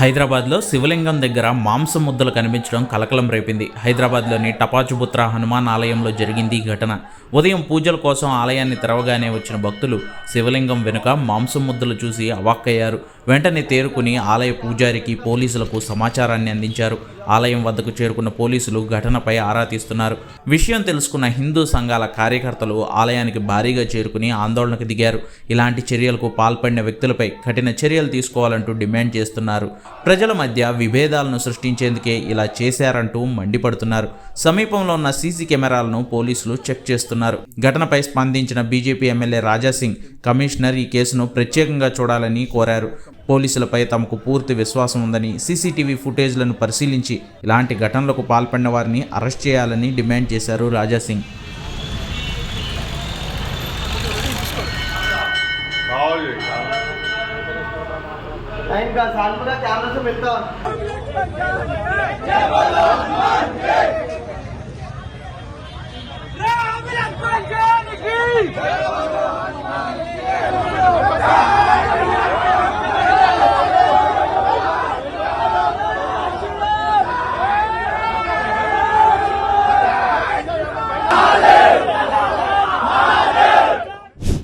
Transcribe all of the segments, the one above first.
హైదరాబాద్లో శివలింగం దగ్గర మాంసం ముద్దలు కనిపించడం కలకలం రేపింది. హైదరాబాద్లోని టపాచుపుత్ర హనుమాన్ ఆలయంలో జరిగింది ఈ ఘటన. ఉదయం పూజల కోసం ఆలయాన్ని తెరవగానే వచ్చిన భక్తులు శివలింగం వెనుక మాంసం ముద్దలు చూసి అవాక్కయ్యారు. వెంటనే తేరుకుని ఆలయ పూజారికి పోలీసులకు సమాచారాన్ని అందించారు. ఆలయం వద్దకు చేరుకున్న పోలీసులు ఘటనపై ఆరా తీస్తున్నారు. విషయం తెలుసుకున్న హిందూ సంఘాల కార్యకర్తలు ఆలయానికి భారీగా చేరుకుని ఆందోళనకు దిగారు. ఇలాంటి చర్యలకు పాల్పడిన వ్యక్తులపై కఠిన చర్యలు తీసుకోవాలంటూ డిమాండ్ చేస్తున్నారు. ప్రజల మధ్య విభేదాలను సృష్టించేందుకే ఇలా చేశారంటూ మండిపడుతున్నారు. సమీపంలో ఉన్న సీసీ కెమెరాలను పోలీసులు చెక్ చేస్తున్నారు. ఘటనపై స్పందించిన బీజేపీ ఎమ్మెల్యే రాజాసింగ్ కమిషనర్ ఈ కేసును ప్రత్యేకంగా చూడాలని కోరారు. పోలీసులపై తమకు పూర్తి విశ్వాసం ఉందని సీసీటీవీ ఫుటేజ్లను పరిశీలించి ఇలాంటి ఘటనలకు పాల్పడిన వారిని అరెస్ట్ చేయాలని డిమాండ్ చేశారు రాజాసింగ్ Yeah!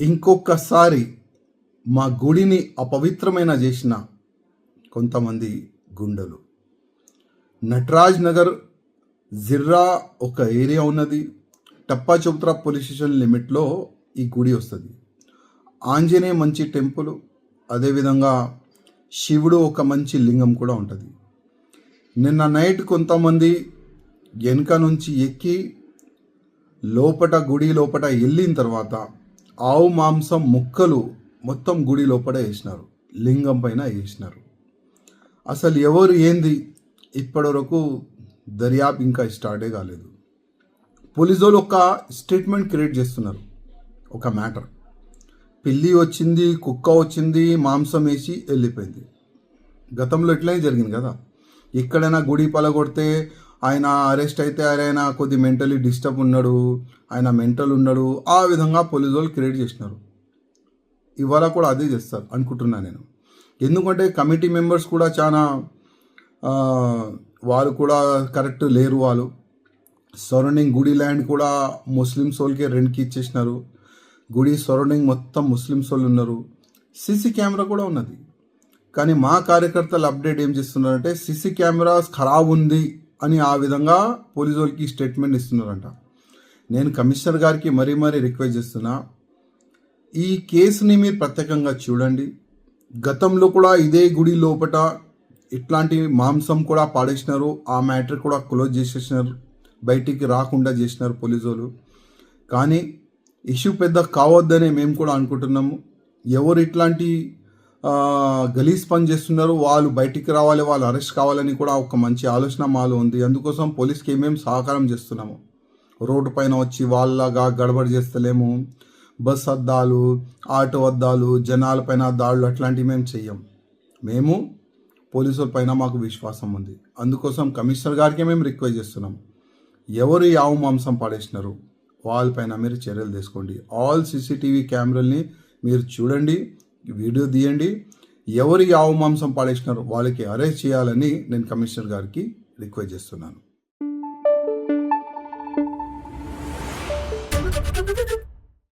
ఇంకొకసారి మా గుడిని అపవిత్రమైన చేసిన కొంతమంది గుండెలు. నటరాజ్ నగర్ జిర్రా ఒక ఏరియా ఉన్నది. టప్పా చౌత్రా పోలీస్ స్టేషన్ లిమిట్లో ఈ గుడి వస్తుంది. ఆంజనేయ మంచి టెంపుల్ అదేవిధంగా శివుడు ఒక మంచి లింగం కూడా ఉంటుంది. నిన్న నైట్ కొంతమంది వెనుక నుంచి ఎక్కి లోపట గుడి లోపట వెళ్ళిన తర్వాత ఆవు మాంసం ముక్కలు మొత్తం గుడి లోపల వేసినారు. లింగం పైన వేసినారు. అసలు ఎవరు ఏంది? ఇప్పటివరకు దర్యాప్తు ఇంకా స్టార్టే కాలేదు. పోలీసు వాళ్ళు ఒక స్టేట్మెంట్ క్రియేట్ చేస్తున్నారు. ఒక మ్యాటర్. పిల్లి వచ్చింది కుక్క వచ్చింది మాంసం వేసి వెళ్ళిపోయింది. గతంలో ఇట్లనే జరిగింది కదా. ఎక్కడైనా గుడి పలగొడితే ఆయన అరెస్ట్ అయితే ఆయన కొద్ది మెంటలీ డిస్టర్బ్ ఉన్నాడు ఆయన మెంటల్ ఉన్నాడు ఆ విధంగా పోలీసు వాళ్ళు క్రియేట్ చేసినారు. ఇవాళ కూడా అదే చేస్తారు అనుకుంటున్నా నేను. ఎందుకంటే కమిటీ మెంబర్స్ కూడా చాలా వాళ్ళు కూడా కరెక్ట్ లేరు వాళ్ళు. సరౌండింగ్ గుడి ల్యాండ్ కూడా ముస్లిమ్స్ వాళ్ళకి రెంట్కి ఇచ్చేసినారు. గుడి సరౌండింగ్ మొత్తం ముస్లిమ్స్ వాళ్ళు ఉన్నారు. సీసీ కెమెరా కూడా ఉన్నది. కానీ మా కార్యకర్తలు అప్డేట్ ఏం చేస్తున్నారంటే సీసీ కెమెరాస్ ఖరాబ్ ఉంది. అని ఆ విధంగా పోలీసు వాళ్ళకి స్టేట్మెంట్ ఇస్తున్నారంట. నేను కమిషనర్ గారికి మరీ మరీ రిక్వెస్ట్ చేస్తున్నా ఈ కేసుని మీరు ప్రత్యేకంగా చూడండి. గతంలో కూడా ఇదే గుడి లోపట ఇట్లాంటి మాంసం కూడా పాడేసినారు ఆ మ్యాటర్ కూడా క్లోజ్ చేసేసినారు బయటికి రాకుండా చేసినారు పోలీసు వాళ్ళు కానీ ఇష్యూ పెద్ద కావద్దని మేము కూడా అనుకుంటున్నాము. ఎవరు ఇట్లాంటి గలీజ్ పని చేస్తున్నారు. వాళ్ళు బయటికి రావాలి వాళ్ళు అరెస్ట్ కావాలని కూడా ఒక మంచి ఆలోచన మాలో ఉంది. అందుకోసం పోలీస్కి ఏమేమి సహకారం చేస్తున్నాము? రోడ్డు పైన వచ్చి వాళ్ళగా గడబడి చేస్తలేము. బస్ అద్దాలు ఆటో అద్దాలు జనాలపైన దాడులు అట్లాంటివి మేము చెయ్యం. మేము పోలీసుల పైన మాకు విశ్వాసం ఉంది. అందుకోసం కమిషనర్ గారికి మేము రిక్వెస్ట్ చేస్తున్నాం. ఎవరు ఈ ఆవు మాంసం పడేసినారు? వాళ్ళపైన మీరు చర్యలు తీసుకోండి. ఆల్ సీసీటీవీ కెమెరాల్ని మీరు చూడండి. వీడియో తీయండి. ఎవరి ఆవు మాంసం పాడేసినారో వాళ్ళకి అరెస్ట్ చేయాలని నేను కమిషనర్ గారికి రిక్వెస్ట్ చేస్తున్నాను.